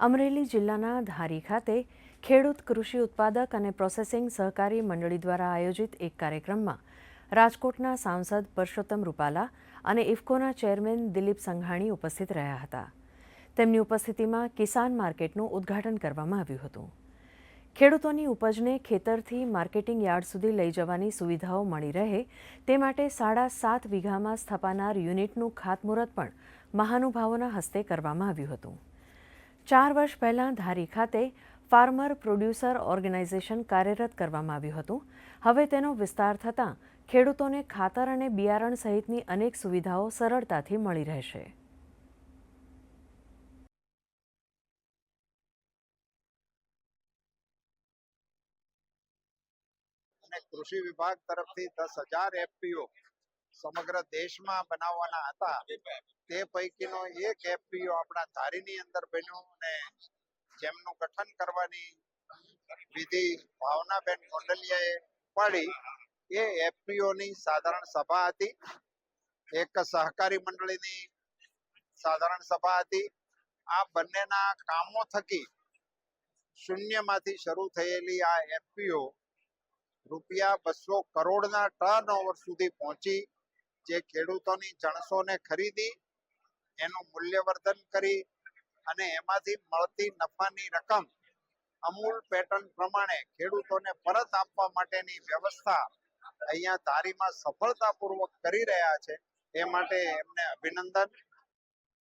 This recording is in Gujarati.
અમરેલી જિલ્લાના ધારી ખાતે ખેડૂત કૃષિ ઉત્પાદક અને પ્રોસેસિંગ સહકારી મંડળી દ્વારા આયોજિત એક કાર્યક્રમમાં રાજકોટના સાંસદ પરસોત્તમ રૂપાલા અને ઇફકોના ચેરમેન દિલીપ સંઘાણી ઉપસ્થિત રહ્યા હતા. તેમની ઉપસ્થિતિમાં કિસાન માર્કેટનું ઉદ્ઘાટન કરવામાં આવ્યું હતું. ખેડૂતોની ઉપજને ખેતરથી માર્કેટિંગ યાર્ડ સુધી લઈ જવાની સુવિધાઓ મળી રહે તે માટે સાડા સાત વીઘામાં સ્થપાનાર યુનિટનું ખાતમુહૂર્ત પણ મહાનુભાવોના હસ્તે કરવામાં આવ્યું હતું. ચાર વર્ષ પહેલાં ધારી ખાતે ફાર્મર પ્રોડ્યુસર ઓર્ગેનાઇઝેશન કાર્યરત કરવામાં આવ્યું હતું. હવે તેનો વિસ્તાર થતાં ખેડૂતોને ખાતર અને બિયારણ સહિતની અનેક સુવિધાઓ સરળતાથી મળી રહેશે. કૃષિ વિભાગ તરફથી દસ હજાર એફપીઓ સમગ્ર દેશમાં બનાવવાના હતા. તે પૈકીનો એક એફપીઓ આપણા ધારીની અંદર બન્યો અને જેમનું ગઠન કરવાની વિધિ ભાવનાબેન ગોંડલિયાએ પાડી એ એફપીઓની સાધારણ સભા હતી. એક સહકારી મંડળીની સાધારણ સભા હતી. આ બંનેના કામો થકી શૂન્યમાંથી શરૂ થયેલી આ એફપીઓ રૂપિયા બસો કરોડના ટર્ન ઓવર સુધી પહોંચી. જે ખેડૂતોની જણસોને ખરીદી, એનું મૂલ્યવર્ધન કરી અને એમાંથી મળતી નફાની રકમ અમૂલ પેટર્ન પ્રમાણે ખેડૂતોને પરત આપવા માટેની વ્યવસ્થા અહીંયા ધારીમાં સફળતાપૂર્વક કરી રહ્યા છે. એ માટે એમને અભિનંદન.